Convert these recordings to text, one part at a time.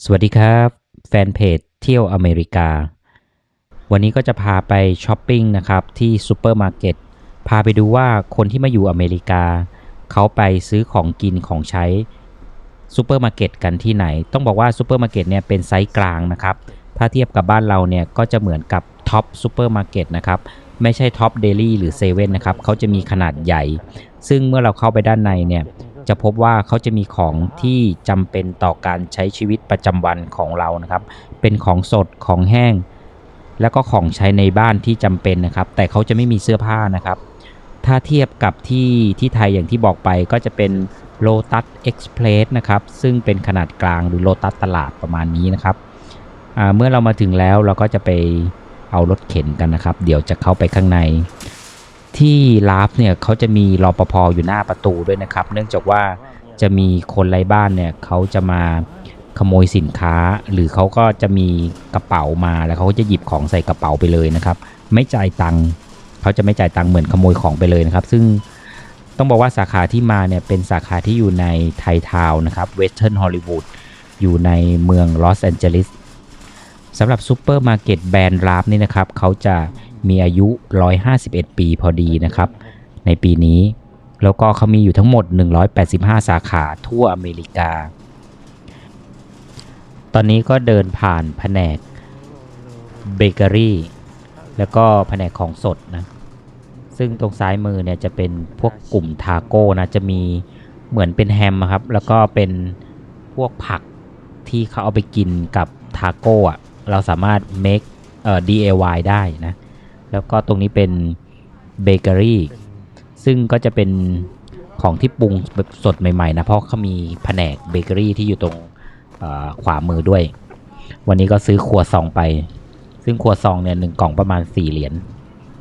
สวัสดีครับ แฟนเพจเที่ยวอเมริกา วันนี้ก็จะพาไปช้อปปิ้งนะครับที่ซูเปอร์มาร์เก็ตพาไปดูว่าคนที่มาอยู่อเมริกา เขาไปซื้อของกินของใช้ซูเปอร์มาร์เก็ตกันที่ไหน ต้องบอกว่าซูเปอร์มาร์เก็ตเนี่ยเป็นไซส์กลางนะครับ ถ้าเทียบกับบ้านเราเนี่ยก็จะเหมือนกับท็อปซูเปอร์มาร์เก็ตนะครับ ไม่ใช่ท็อปเดลี่หรือเซเว่นนะครับ เขาจะมีขนาดใหญ่ ซึ่งเมื่อเราเข้าไปด้านในเนี่ย จะพบว่าเขาจะมีของที่จำเป็นต่อการใช้ชีวิตประจำวันของเรานะครับ เป็นของสดของแห้ง แล้วก็ของใช้ในบ้านที่จำเป็นนะครับ แต่เขาจะไม่มีเสื้อผ้านะครับ ถ้าเทียบกับที่ที่ไทยอย่างที่บอกไปก็จะเป็น Lotus Express นะครับ ซึ่งเป็นขนาดกลางหรือ Lotus ตลาดประมาณนี้นะครับ เมื่อเรามาถึงแล้วเราก็จะไปเอารถเข็นกันนะครับ เดี๋ยวจะเข้าไปข้างใน ที่ลาฟเนี่ยเขาจะมีรอปภออยู่หน้าประตูด้วยนะครับ เนื่องจากว่าจะมีคนไร้บ้านเนี่ยเขาจะมาขโมยสินค้า หรือเขาก็จะมีกระเป๋ามาแล้วเขาก็จะหยิบของใส่กระเป๋าไปเลยนะครับ ไม่จ่ายตังค์เขาจะไม่จ่ายตังค์เหมือนขโมยของไปเลยนะครับ ซึ่งต้องบอกว่าสาขาที่มาเนี่ยเป็นสาขาที่อยู่ในไททาวน์นะครับเวสเทิร์นฮอลลีวูดอยู่ในเมืองลอสแอนเจลิสสำหรับซูเปอร์มาร์เก็ตแบรนด์ลาฟนี่นะครับเขาจะ มีอายุ 151 ปีพอดีนะครับ ในปีนี้ แล้วก็เขามีอยู่ทั้งหมด 185 สาขาทั่วอเมริกา ตอนนี้ก็เดินผ่านแผนกเบเกอรี่แล้วก็แผนกของสดนะ ซึ่งตรงซ้ายมือเนี่ยจะเป็นพวกกลุ่มทาโก้นะ จะมีเหมือนเป็นแฮมครับ แล้วก็เป็นพวกผักที่เขาเอาไปกินกับทาโก้อะเราสามารถ make เอ่อ DIY ได้นะ แล้วก็ตรงนี้เป็นเบเกอรี่ซึ่งก็จะเป็นของที่ปรุงแบบสดใหม่ๆนะ เพราะเขามีแผนกเบเกอรี่ที่อยู่ตรงขวามือด้วย วันนี้ก็ซื้อครัวซองไป ซึ่งครัวซองเนี่ยหนึ่งกล่องประมาณ 4 เหรียญ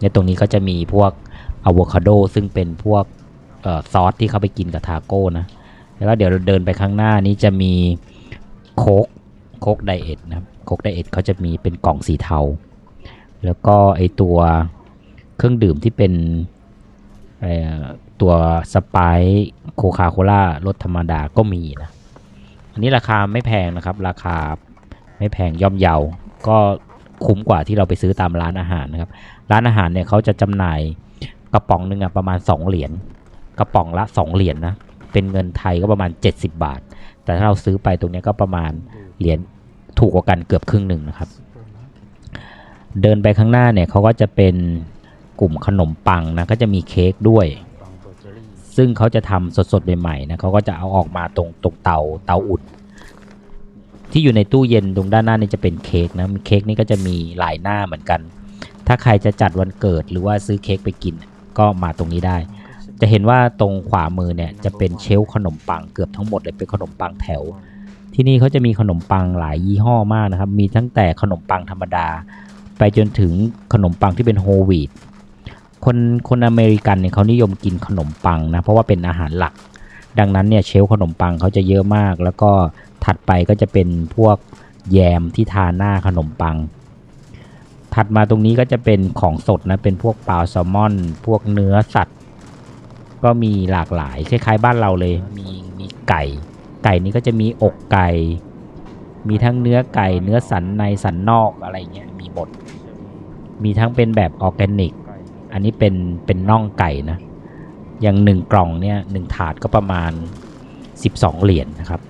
ในตรงนี้ก็จะมีพวกอะโวคาโดซึ่งเป็นพวกออซอสที่เขาไปกินกับทาโก้นะ แล้วก็เดี๋ยวเราเดินไปข้างหน้านี้จะมีโคกโคกไดเอทนะโคกไดเอทเขาจะมีเป็นกล่องสีเทา แล้วก็ไอตัวเครื่องดื่มที่เป็นเอ่อตัวสไปซ์โคคาโคล่ารสธรรมดาก็มีนะ อันนี้ราคาไม่แพงนะครับ ราคาไม่แพงย่อมเยา ก็คุ้มกว่าที่เราไปซื้อตามร้านอาหารนะครับ ร้านอาหารเนี่ยเขาจะจำหน่ายกระป๋องหนึ่งอะประมาณ 2 เหรียญ กระป๋องละ 2 เหรียญนะเป็นเงินไทยก็ประมาณ 70 บาท แต่ถ้าเราซื้อไปตรงนี้ก็ประมาณเหรียญถูกกว่ากันเกือบครึ่งหนึ่งนะครับ เดินไปข้างหน้าเนี่ยเขาก็จะเป็นกลุ่มขนมปังนะก็จะมีเค้กด้วย ซึ่งเขาจะทำสดๆใหม่ๆนะเขาก็จะเอาออกมาตรงตรงเตาเตาอุ่นที่อยู่ในตู้เย็นตรงด้านหน้านี่จะเป็นเค้กนะเค้กนี่ก็จะมีหลายหน้าเหมือนกัน ถ้าใครจะจัดวันเกิดหรือว่าซื้อเค้กไปกินก็มาตรงนี้ได้ จะเห็นว่าตรงขวามือเนี่ยจะเป็นเชลขนมปังเกือบทั้งหมดเลยเป็นขนมปังแถว ที่นี่เขาจะมีขนมปังหลายยี่ห้อมากนะครับ มีตั้งแต่ขนมปังธรรมดา ไปจนถึงขนมปังที่เป็นโฮลวีตคนคนอเมริกันเนี่ยเขานิยมกินขนมปังนะเพราะว่าเป็นอาหารหลัก ดังนั้นเนี่ยเชลฟ์ขนมปังเขาจะเยอะมาก แล้วก็ถัดไปก็จะเป็นพวกแยมที่ทาหน้าขนมปัง ถัดมาตรงนี้ก็จะเป็นของสดนะเป็นพวกปลาแซลมอน พวกเนื้อสัตว์ ก็มีหลากหลายคล้ายๆ บ้านเราเลยมีมีไก่ ไก่นี้ก็จะมีอกไก่มีทั้งเนื้อไก่เนื้อสันในสันนอกอะไรเงี้ยมีหมด มีทั้งเป็นแบบออร์แกนิก อันนี้เป็นเป็นน่องไก่นะ อย่างหนึ่งกล่องเนี่ยหนึ่งถาดก็ประมาณ 12 เหรียญนนะครับ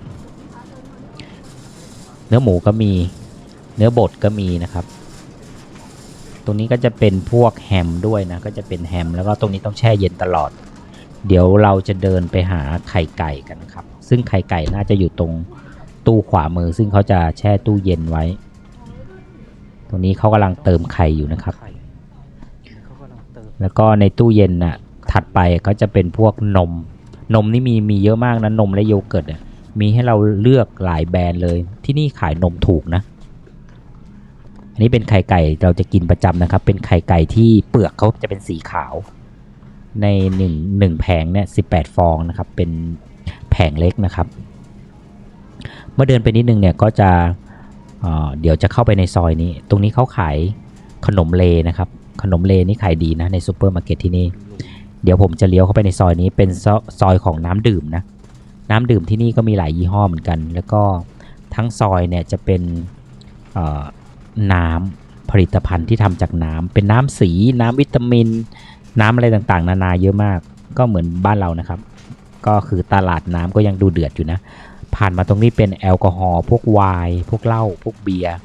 เนื้อหมูก็มีเนื้อบดก็มีนะครับ ตรงนี้ก็จะเป็นพวกแฮมด้วยนะ ก็จะเป็นแฮม แล้วก็ตรงนี้ต้องแช่เย็นตลอด เดี๋ยวเราจะเดินไปหาไข่ไก่กันนะครับ ซึ่งไข่ไก่น่าจะอยู่ตรงตู้ขวามือ ซึ่งเขาจะแช่ตู้เย็นไว้ ตรงนี้เขากำลังเติมไข่อยู่นะครับ แล้วก็ในตู้เย็นน่ะถัดไปก็จะเป็นพวกนม นมนี่มีมีเยอะมากนะนมและโยเกิร์ตอะมีให้เราเลือกหลายแบรนด์เลย ที่นี่ขายนมถูกนะ อันนี้เป็นไข่ไก่เราจะกินประจำนะครับ เป็นไข่ไก่ที่เปลือกเขาจะเป็นสีขาว ในหนึ่งหนึ่งแผงเนี่ยสิฟองนะครับ เป็นแผงเล็กนะครับ เมื่อเดินไปนิดนึงเนี่ยก็จะ เดี๋ยวจะเข้าไปในซอยนี้ ตรงนี้เขาขายขนมเลนะครับ ขนมเลนี่ขายดีนะในซูเปอร์มาร์เก็ตที่นี่ เดี๋ยวผมจะเลี้ยวเข้าไปในซอยนี้เป็นซอซอยของน้ำดื่มนะ น้ำดื่มที่นี่ก็มีหลายยี่ห้อเหมือนกัน แล้วก็ทั้งซอยเนี่ยจะเป็นน้ำผลิตภัณฑ์ที่ทำจากน้ำเป็นน้ำสี น้ำวิตามิน น้ำอะไรต่างๆ นานาเยอะมาก ก็เหมือนบ้านเรานะครับ ก็คือตลาดน้ำก็ยังดูเดือดอยู่นะ ผ่านมาตรงนี้เป็นแอลกอฮอล์พวกไวน์พวกเหล้าพวกเบียร์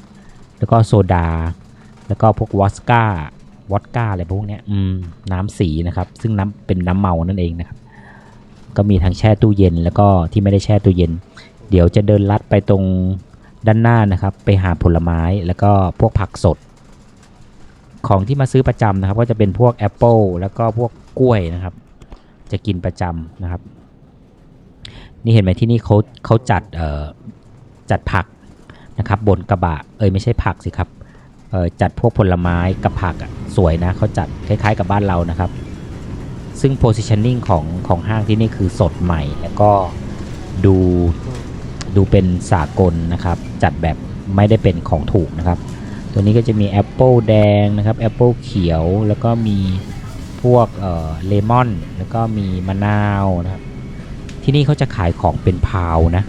แล้วก็โซดา แล้วก็พวกวอสก้าวอดก้าอะไรพวกเนี้ยอืมน้ำสีนะครับ ซึ่งน้ำเป็นน้ำเมานั่นเองนะครับ ก็มีทั้งแช่ตู้เย็นแล้วก็ที่ไม่ได้แช่ตู้เย็น เดี๋ยวจะเดินลัดไปตรงด้านหน้านะครับ ไปหาผลไม้แล้วก็พวกผักสด ของที่มาซื้อประจำนะครับ ก็จะเป็นพวกแอปเปิลแล้วก็พวกกล้วยนะครับ จะกินประจำนะครับ นี่เห็นไหมที่นี่เขาเขาจัดเอ่อจัดผักนะครับบนกระบะเอ้ยไม่ใช่ผักสิครับเอ่อจัดพวกผลไม้กับผักอะสวยนะเขาจัดคล้ายๆกับบ้านเรานะครับ ซึ่ง positioning ของของห้างที่นี่คือสดใหม่ แล้วก็ดูดูเป็นสากลนะครับ จัดแบบไม่ได้เป็นของถูกนะครับ ตัวนี้ก็จะมีแอปเปิลแดงนะครับแอปเปิลเขียวแล้วก็มีพวกเอ่อเลมอนแล้วก็มีมะนาวนะครับ ที่นี่เขาจะขายของเป็นพาวนะ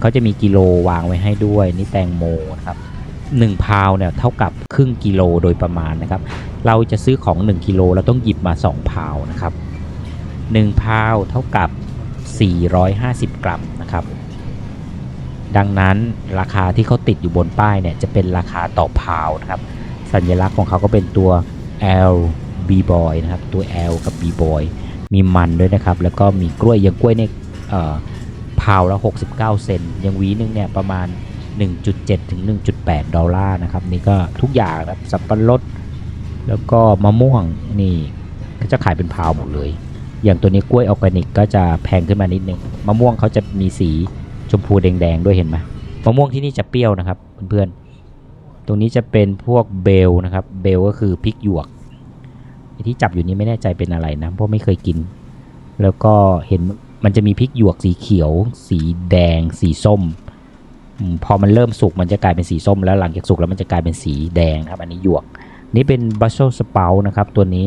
เขาจะมีกิโลวางไว้ให้ด้วยนี่แตงโมนะครับ1พาวเนี่ยเท่ากับครึ่งกิโลโดยประมาณนะครับ เราจะซื้อของ 1กิโลเราต้องหยิบมา 2 พาวนะครับ1พาวเท่ากับ 450 กรัมนะครับ ดังนั้นราคาที่เขาติดอยู่บนป้ายเนี่ยจะเป็นราคาต่อพาวนะครับ สัญลักษณ์ของเขาก็เป็นตัว L B boy นะครับ ตัว L กับ B boy มีมันด้วยนะครับ แล้วก็มีกล้วยอยังกล้วยเนี่ยเอ่อพาละ69 เซนอยังหวีนึงเนี่ยประมาณ 1.7 ถึง 1.8 ดอลลาร์นะครับ นี่ก็ทุกอย่างนะครับสับปะรดแล้วก็มะม่วงนี่ก็จะขายเป็นพาหมดเลย อย่างตัวนี้กล้วยออร์แกนิกก็จะแพงขึ้นมานิดนึงมะม่วงเขาจะมีสีชมพูแดงๆด้วยเห็นไหมมะม่วงที่นี่จะเปรี้ยวนะครับเพื่อนๆตรงนี้จะเป็นพวกเบลนะครับเบลก็คือพริกหยวก ที่จับอยู่นี้ไม่แน่ใจเป็นอะไรนะเพราะไม่เคยกิน แล้วก็เห็นมันจะมีพริกหยวกสีเขียว สีแดง สีส้ม พอมันเริ่มสุกมันจะกลายเป็นสีส้ม แล้วหลังจากสุกแล้วมันจะกลายเป็นสีแดงครับ อันนี้หยวก นี่เป็นบัสโซสเปานะครับ ตัวนี้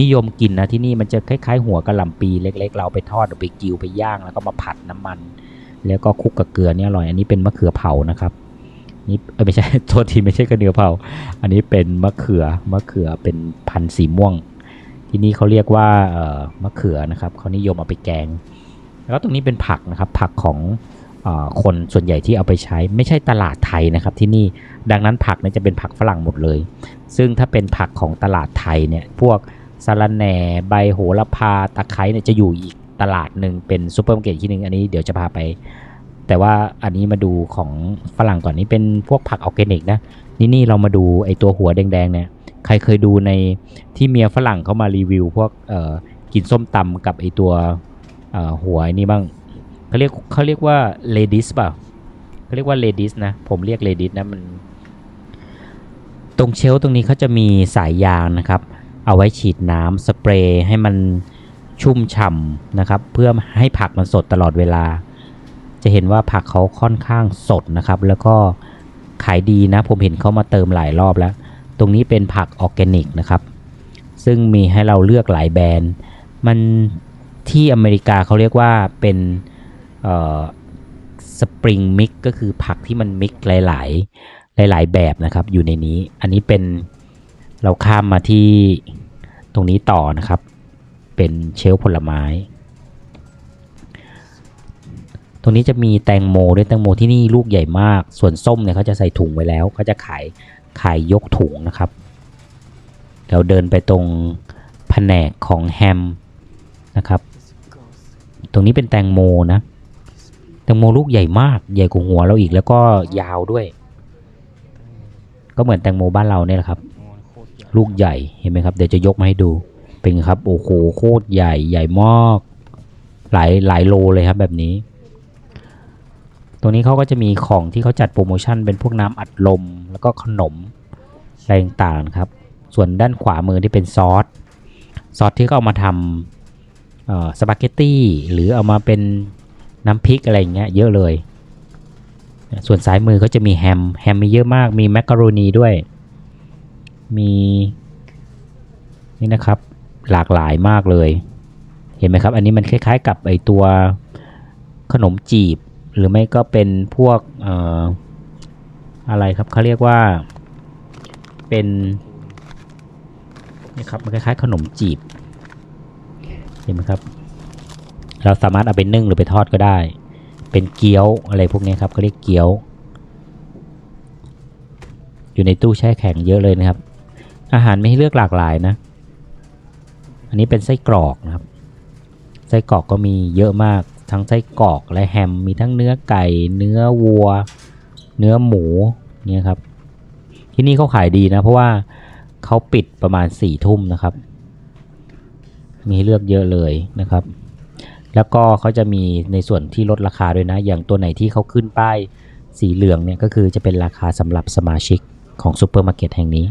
นิยมกินนะที่นี่มันจะคล้ายๆ หัวกระหล่ำปีเล็ก ๆ เราเอาไปทอดไปกิวไปย่างแล้วก็มาผัดน้ำมัน แล้วก็คลุกกับเกลือเนี่ยอร่อย อันนี้เป็นมะเขือเผานะครับ นี่ไม่ใช่โทษทีไม่ใช่กระเนือเผา อันนี้เป็นมะเขือมะเขือเป็นพันธุ์สีม่วง ที่นี่เขาเรียกว่าเอ่อมะเขือนะครับเขานิยมเอาไปแกง แล้วตรงนี้เป็นผักนะครับ ผักของเออคนส่วนใหญ่ที่เอาไปใช้ ไม่ใช่ตลาดไทยนะครับ ที่นี่ดังนั้นผักเนี่ยจะเป็นผักฝรั่งหมดเลย ซึ่งถ้าเป็นผักของตลาดไทยเนี่ยพวกสะระแหน่ใบโหระพาตะไคร้เนี่ยจะอยู่อีกตลาดหนึ่งเป็นซูเปอร์มาร์เก็ตที่หนึ่งอันนี้เดี๋ยวจะพาไป แต่ว่าอันนี้มาดูของฝรั่งก่อนนี่เป็นพวกผักออร์แกนิกนะนี่นี่เรามาดูไอตัวหัวแดงๆเนี่ยใครเคยดูในที่เมียฝรั่งเขามารีวิว พวกเอ่อกินส้มตำกับไอตัวเอ่อหัวไอนี่บ้างเขาเรียกเขาเรียกว่าเลดิสเปล่าเขาเรียกว่าเลดิสนะผมเรียกเลดิสนะมันตรงเชลตรงนี้เขาจะมีสายยางนะครับ เอาไว้ฉีดน้ำสเปรย์ให้มันชุ่มฉ่ำนะครับ เพื่อให้ผักมันสดตลอดเวลา จะเห็นว่าผักเขาค่อนข้างสดนะครับ แล้วก็ขายดีนะ ผมเห็นเขามาเติมหลายรอบแล้ว ตรงนี้เป็นผักออร์แกนิกนะครับ ซึ่งมีให้เราเลือกหลายแบรนด์ มันที่อเมริกาเขาเรียกว่าเป็นสปริงมิกก็คือผักที่มันมิกหลาย ๆ หลาย ๆ แบบนะครับ อยู่ในนี้ อันนี้เป็นเราข้ามมาที่ตรงนี้ต่อนะครับ เป็นเชลผลไม้ ตรงนี้จะมีแตงโมด้วยแตงโมที่นี่ลูกใหญ่มาก ส่วนส้มเนี่ยเขาจะใส่ถุงไว้แล้วเขาจะขายขายยกถุงนะครับ เราเดินไปตรงแผนกของแฮมนะครับ ตรงนี้เป็นแตงโมนะแตงโมลูกใหญ่มากใหญ่กว่าหัวเราอีกแล้วก็ยาวด้วย ก็เหมือนแตงโมบ้านเราเนี่ยแหละครับ ลูกใหญ่เห็นไหมครับเดี๋ยวจะยกมาให้ดูเป็นครับโอ้โหโคตรใหญ่ใหญ่มากหลายหลายโลเลยครับแบบนี้ ตรงนี้เขาก็จะมีของที่เขาจัดโปรโมชั่นเป็นพวกน้ำอัดลม แล้วก็ขนมอะไรต่างๆครับ ส่วนด้านขวามือที่เป็นซอส ซอสที่เขาเอามาทำสปาเกตตี้หรือเอามาเป็นน้ำพริกอะไรอย่างเงี้ยเยอะเลย ส่วนซ้ายมือก็จะมีแฮม แฮมมีเยอะมาก มีแมคกะโรนีด้วย มีนี่นะครับหลากหลายมากเลย เห็นไหมครับ อันนี้มันคล้ายๆกับไอตัวขนมจีบ หรือไม่ก็เป็นพวกอออะไรครับเขาเรียกว่าเป็นนี่ครับมันคล้ายๆขนมจีบเห็นไหมครับ เราสามารถเอาไปนึ่งหรือไปทอดก็ได้ เป็นเกี๊ยวอะไรพวกนี้ครับเขาเรียกเกี๊ยว อยู่ในตู้แช่แข็งเยอะเลยนะครับ อาหารไม่ให้เลือกหลากหลายนะ อันนี้เป็นไส้กรอกนะครับ ไส้กรอกก็มีเยอะมาก ทั้งไส้กรอกและแฮมมีทั้งเนื้อไก่ เนื้อวัว เนื้อหมูเนี่ยครับ ที่นี่เขาขายดีนะ เพราะว่าเขาปิดประมาณสี่ทุ่มนะครับ มีเลือกเยอะเลยนะครับ แล้วก็เขาจะมีในส่วนที่ลดราคาด้วยนะ อย่างตัวไหนที่เขาขึ้นป้ายสีเหลืองเนี่ยก็คือจะเป็นราคาสำหรับสมาชิกของซูเปอร์มาร์เก็ตแห่งนี้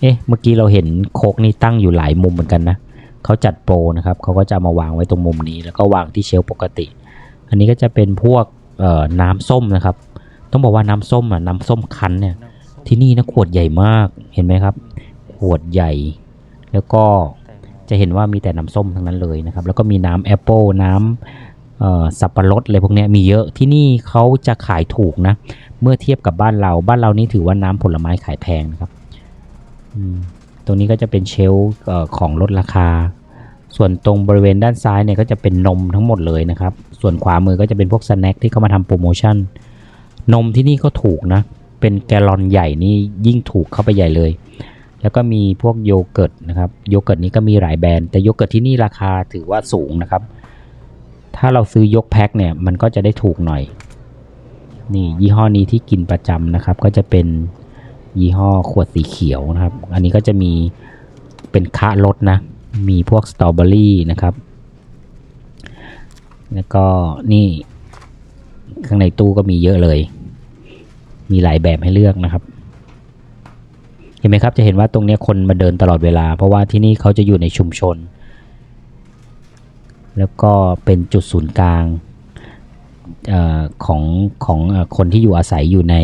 เอ๊ะ เมื่อกี้เราเห็นโคกนี่ตั้งอยู่หลายมุมเหมือนกันนะ เขาจัดโปรนะครับเขาก็จะมาวางไว้ตรงมุมนี้ แล้วก็วางที่เชลปกติ อันนี้ก็จะเป็นพวกน้ำส้มนะครับ ต้องบอกว่าน้ำส้มอะน้ำส้มคั้นเนี่ยที่นี่นะขวดใหญ่มากเห็นไหมครับ ขวดใหญ่ แล้วก็จะเห็นว่ามีแต่น้ำส้มทั้งนั้นเลยนะครับ แล้วก็มีน้ำแอปเปิลน้ำสับปะรดอะไรพวกนี้มีเยอะที่นี่เขาจะขายถูกนะ เมื่อเทียบกับบ้านเราบ้านเรานี่ถือว่าน้ำผลไม้ขายแพงนะครับ อืม ตรงนี้ก็จะเป็นเชลฟ์ของลดราคา ส่วนตรงบริเวณด้านซ้ายเนี่ยก็จะเป็นนมทั้งหมดเลยนะครับ ส่วนขวามือก็จะเป็นพวกสแน็คที่เขามาทำโปรโมชั่น นมที่นี่ก็ถูกนะ เป็นแกลลอนใหญ่นี่ยิ่งถูกเข้าไปใหญ่เลย แล้วก็มีพวกโยเกิร์ตนะครับโยเกิร์ตนี้ก็มีหลายแบรนด์แต่โยเกิร์ตที่นี่ราคาถือว่าสูงนะครับ ถ้าเราซื้อยกแพ็คเนี่ยมันก็จะได้ถูกหน่อยนี่ยี่ห้อนี้ที่กินประจำนะครับก็จะเป็น ยี่ห้อขวดสีเขียวนะครับ อันนี้ก็จะมีเป็นคะรสนะ มีพวกสตรอเบอรี่นะครับ แล้วก็นี่ข้างในตู้ก็มีเยอะเลย มีหลายแบบให้เลือกนะครับ เห็นไหมครับ จะเห็นว่าตรงนี้คนมาเดินตลอดเวลา เพราะว่าที่นี่เขาจะอยู่ในชุมชน แล้วก็เป็นจุดศูนย์กลางอของของคนที่อยู่อาศัยอยู่ใน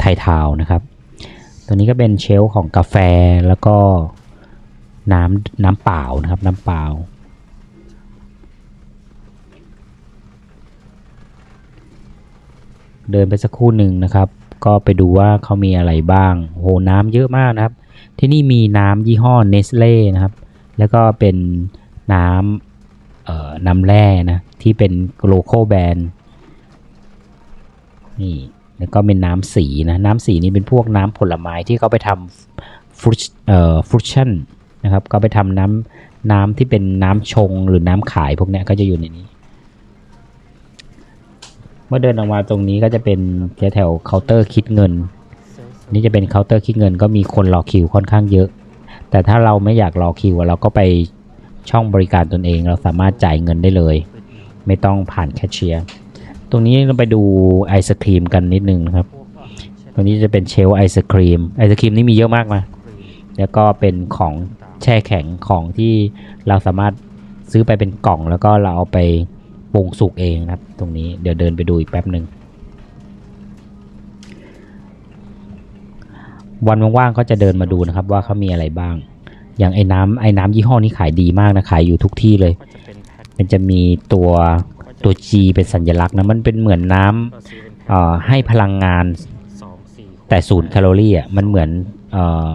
ไทยทาวนะครับ ตัวนี้ก็เป็นเชลของกาแฟแล้วก็น้ำน้ำเปล่านะครับน้ำเปล่า เดินไปสักครู่หนึ่งนะครับ ก็ไปดูว่าเขามีอะไรบ้างโหน้ำเยอะมากนะครับ ที่นี่มีน้ำยี่ห้อเนสเล่นะครับ แล้วก็เป็นน้ำเอ่อน้ำแร่นะ ที่เป็นโลโก้แบรนด์นี่ แล้วก็เป็นน้ำสีนะน้ำสีนี่เป็นพวกน้ำผลไม้ที่เขาไปทำฟรุชเอ่อฟรุชั่นนะครับก็ไปทำน้ำน้ำที่เป็นน้ำชงหรือน้ำขายพวกนี้ก็จะอยู่ในนี้ เมื่อเดินออกมาตรงนี้ก็จะเป็นแถวเคาน์เตอร์คิดเงิน นี่จะเป็นเคาน์เตอร์คิดเงิน ก็มีคนรอคิวค่อนข้างเยอะ แต่ถ้าเราไม่อยากรอคิวเราก็ไปช่องบริการตนเอง เราสามารถจ่ายเงินได้เลย ไม่ต้องผ่านแคชเชียร์ ตรงนี้เราไปดูไอศครีมกันนิดนึงนะครับ ตรงนี้จะเป็นเชลไอศครีม ไอศครีมนี่มีเยอะมากนะแล้วก็เป็นของแช่แข็งของที่เราสามารถซื้อไปเป็นกล่อง แล้วก็เราเอาไปปรุงสุกเองนะครับ ตรงนี้เดี๋ยวเดินไปดูอีกแป๊บหนึ่งวันว่างๆก็จะเดินมาดูนะครับ ว่าเขามีอะไรบ้าง อย่างไอ้น้ำไอ้น้ำยี่ห้อนี้ขายดีมากนะขายอยู่ทุกที่เลย มันจะมีตัว ตัว G เป็นสัญลักษณ์นะมันเป็นเหมือนน้ำเอ่อให้พลังงานแต่ศูนย์แคลอรี่อะมันเหมือนเอ่อ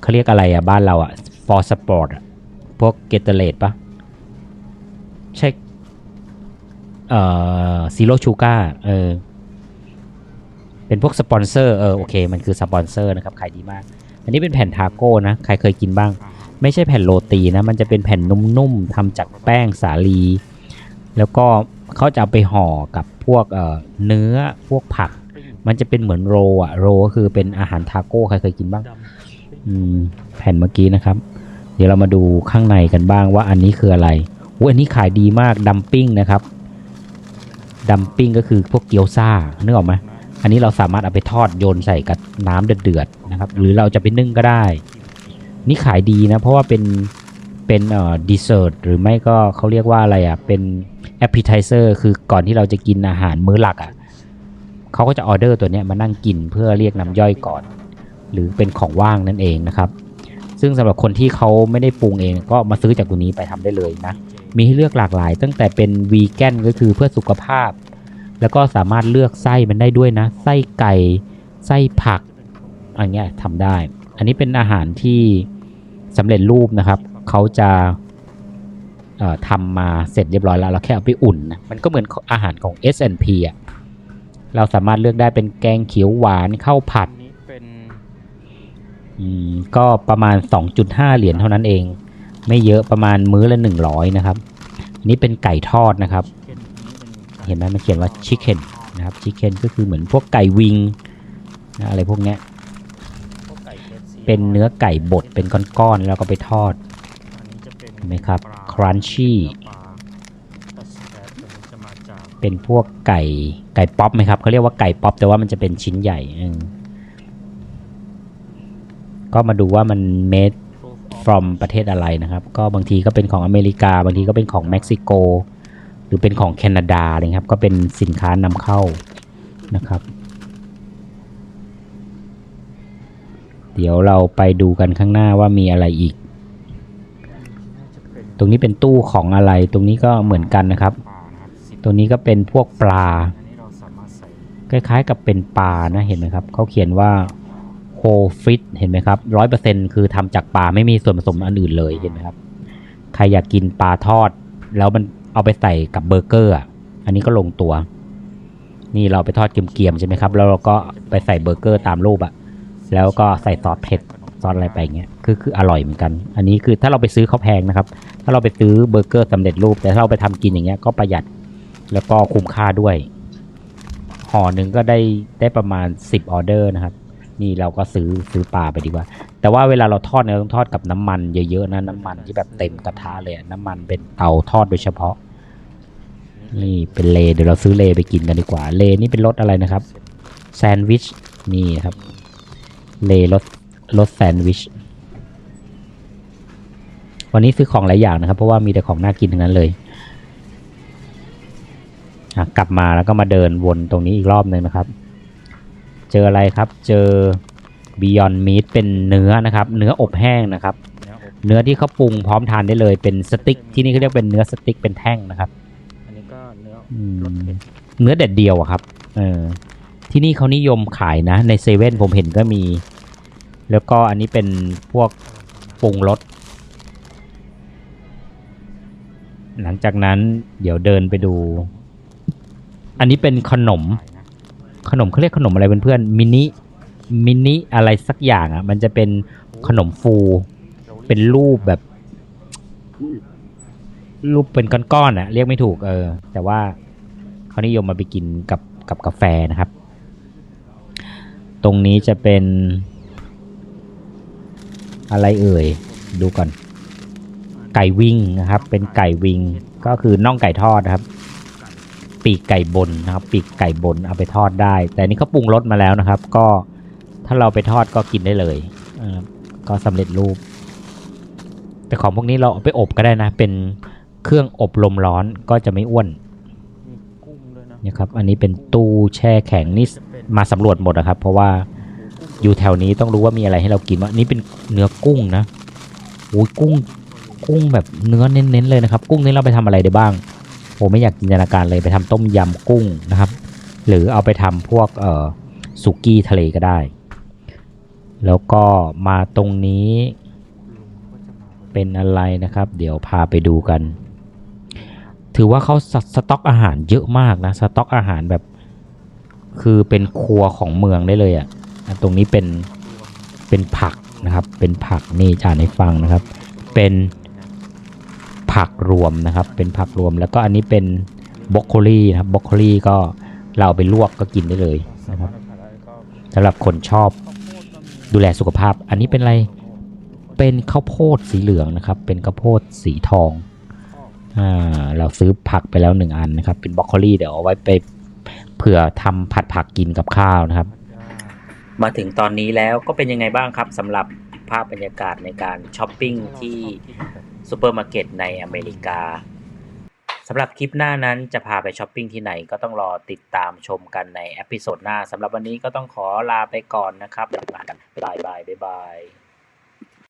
เขาเรียกอะไรอะบ้านเราอะ for sport อะพวกเกตเตอร์เลปะใช่เอ่อซีโรชูการ์เออเป็นพวกสปอนเซอร์เออโอเค มันคือสปอนเซอร์นะครับขายดีมาก อันนี้เป็นแผ่นทาโก้นะ ใครเคยกินบ้าง ไม่ใช่แผ่นโรตีนะ มันจะเป็นแผ่นนุ่มๆทำจากแป้งสาลี แล้วก็เขาจะเอาไปห่อกับพวกเอ่อเนื้อพวกผัก มันจะเป็นเหมือนโรอะโรก็คือเป็นอาหารทาโก้ใครเคยกินบ้างอืมแผ่นเมื่อกี้นะครับ เดี๋ยวเรามาดูข้างในกันบ้างว่าอันนี้คืออะไรอุ้ยอันนี้ขายดีมากดัมปิ้งนะครับดัมปิ้งก็คือพวกเกี๊ยวซ่านึกออกไหมอันนี้เราสามารถเอาไปทอดโยนใส่กับน้ำเดือดๆนะครับ หรือเราจะไปนึ่งก็ได้ นี่ขายดีนะ เพราะว่าเป็น เป็นเอ่อดีเซอร์หรือไม่ก็เขาเรียกว่าอะไรอะเป็นแอปเปิลไทเซอร์คือก่อนที่เราจะกินอาหารมื้อหลักอะเขาก็จะออเดอร์ตัวเนี้ยมานั่งกินเพื่อเรียกน้ำย่อยก่อน หรือเป็นของว่างนั่นเองนะครับ ซึ่งสำหรับคนที่เขาไม่ได้ปรุงเองก็มาซื้อจากตัวนี้ไปทำได้เลยนะ มีให้เลือกหลากหลาย ตั้งแต่เป็นวีแกนก็คือเพื่อสุขภาพ แล้วก็สามารถเลือกไส้มันได้ด้วยนะ ไส้ไก่ไส้ผักอะไรเงี้ยทำได้ อันนี้เป็นอาหารที่สำเร็จรูปนะครับ เขาจะเอ่อทำมาเสร็จเรียบร้อยแล้ว เราแค่เอาไปอุ่นนะมันก็เหมือนอาหารของ S&P อะเราสามารถเลือกได้เป็นแกงเขียวหวานข้าวผัดอันนี้เป็นอืมก็ประมาณ 2.5 เหรียญเท่านั้นเอง ไม่เยอะประมาณมื้อละ 100 นะครับ อันนี้เป็นไก่ทอดนะครับเคนอันนี้เป็นเห็นไหมมันเขียนว่า chicken นะครับ chicken ก็คือเหมือนพวกไก่วิงนะอะไรพวกเนี้ยพวกไก่ KFC เป็นเนื้อไก่บดเป็นก้อนๆแล้วก็ไปทอด ห็นไหมครับ crunchy ปลาตัสแคทตัวนี้จะมาจากเป็นพวกไก่ไก่ป๊อปไหมครับเขาเรียกว่าไก่ป๊อปแต่ว่ามันจะเป็นชิ้นใหญ่ก็มาดูว่ามัน made from ประเทศอะไรนะครับ ก็บางทีก็เป็นของอเมริกา บางทีก็เป็นของเม็กซิโก หรือเป็นของแคนาดาอะไรครับ ก็เป็นสินค้านำเข้านะครับ เดี๋ยวเราไปดูกันข้างหน้าว่ามีอะไรอีก ตรงนี้เป็นตู้ของอะไร ตรงนี้ก็เหมือนกันนะครับ ตรงนี้ก็เป็นพวกปลา คล้ายๆกับเป็นปลานะ เห็นไหมครับ เขาเขียนว่า whole fish เห็นไหมครับร้อยเปอร์เซ็นคือทำจากปลาไม่มีส่วนผสมอันอื่นเลยเห็นไหมครับ ใครอยากกินปลาทอด แล้วมันเอาไปใส่กับเบอร์เกอร์อันนี้ก็ลงตัว นี่เราไปทอดเกรียมๆใช่ไหมครับ แล้วเราก็ไปใส่เบอร์เกอร์ตามรูปอะแล้วก็ใส่ซอสเผ็ด ซอสอะไรไปเงี้ยคือคืออร่อยเหมือนกัน อันนี้คือถ้าเราไปซื้อเขาแพงนะครับ ถ้าเราไปซื้อเบอร์เกอร์สำเร็จรูป แต่ถ้าเราไปทำกินอย่างเงี้ยก็ประหยัดแล้วก็คุ้มค่าด้วยห่อหนึ่งก็ได้ได้ประมาณ10ออเดอร์นะครับ นี่เราก็ซื้อซื้อปลาไปดีกว่า แต่ว่าเวลาเราทอดเนี่ยต้องทอดกับน้ำมันเยอะๆนะน้ำมันที่แบบเต็มกระทะเลยน้ำมันเป็นเตาทอดโดยเฉพาะ นี่เป็นเลเดี๋ยวเราซื้อเลไปกินกันดีกว่า เลนี่เป็นรสอะไรนะครับแซนด์วิชนี่ครับเลรส รสแซนด์วิช วันนี้ซื้อของหลายอย่างนะครับ เพราะว่ามีแต่ของน่ากินทั้งนั้นเลยอะกลับมาแล้วก็มาเดินวนตรงนี้อีกรอบหนึ่งนะครับ เจออะไรครับ เจอ Beyond Meat เป็นเนื้อนะครับ เนื้ออบแห้งนะครับ เนื้ออบเนื้อที่เขาปรุงพร้อมทานได้เลย เป็นสติ๊กที่นี่เขาเรียกเป็นเนื้อสติ๊กเป็นแท่งนะครับ อันนี้ก็เนื้ออืรสมเผ็ดเนื้อเด็ดเดียวอะครับ เออที่นี่เขานิยมขายนะ ในเซเว่นผมเห็นก็มี แล้วก็อันนี้เป็นพวกปรุงรสหลังจากนั้นเดี๋ยวเดินไปดู อันนี้เป็นขนมขนะขนมเขาเรียกขนมอะไรเพื่อนๆมินิมินิอะไรสักอย่างอะ มันจะเป็นขนมฟู เป็นรูปแบบ รูปเป็นก้อนๆอะ เรียกไม่ถูก เออ แต่ว่าเขานิยมมาไปกินกับกับกาแฟนะครับ ตรงนี้จะเป็น อะไรเอ่ย ดูก่อน ไก่วิงนะครับ เป็นไก่วิง ก็คือน่องไก่ทอดนะครับ ปีกไก่บนนะครับ ปีกไก่บนเอาไปทอดได้ แต่อันนี้เขาปรุงรสมาแล้วนะครับ ก็ถ้าเราไปทอดก็กินได้เลยเออก็สำเร็จรูป แต่ของพวกนี้เราเอาไปอบก็ได้นะ เป็นเครื่องอบลมร้อนก็จะไม่อ้วนมีกุ้งด้วยนะนะครับ อันนี้เป็นตู้แช่แข็งนี่จะเป็นมาสำรวจหมดนะครับ เพราะว่า อยู่แถวนี้ต้องรู้ว่ามีอะไรให้เรากินว่านี่เป็นเนื้อกุ้งนะโอ้ยกุ้งกุ้งแบบเนื้อเน้นๆเลยนะครับ กุ้งนี้เราไปทำอะไรได้บ้างโอ้ไม่อยากจินตนาการเลยไปทำต้มยำกุ้งนะครับ หรือเอาไปทำพวกเอ่อสุกี้ทะเลก็ได้ แล้วก็มาตรงนี้เป็นอะไรนะครับ เดี๋ยวพาไปดูกัน ถือว่าเขาสสต็อกอาหารเยอะมากนะสต็อกอาหารแบบ คือเป็นครัวของเมืองได้เลยอะ่ะ ตรงนี้เป็นเป็นผักนะครับ เป็นผักนี่จ่านให้ฟังนะครับ เป็นผักรวมนะครับ เป็นผักรวม แล้วก็อันนี้เป็นบรอกโคลีนะครับบรอกโคลีก็เราไปลวกก็กินได้เลยนะครับสำหรับคนชอบดูแลสุขภาพ อันนี้เป็นอะไร เป็นข้าวโพดสีเหลืองนะครับ เป็นข้าวโพดสีทอง อ่า เราซื้อผักไปแล้วหนึ่งอันนะครับ เป็นบรอกโคลีเดี๋ยวเอาไว้ไปเผื่อทำผัดผักกินกับข้าวนะครับ มาถึงตอนนี้แล้วก็เป็นยังไงบ้างครับสำหรับภาพบรรยากาศในการช้อปปิ้งที่ซูเปอร์มาร์เก็ตในอเมริกาสำหรับคลิปหน้านั้นจะพาไปช้อปปิ้งที่ไหนก็ต้องรอติดตามชมกันในเอพิโซดหน้าสำหรับวันนี้ก็ต้องขอลาไปก่อนนะครับบ๊ายบายบ๊ายบายบ๊ายบาย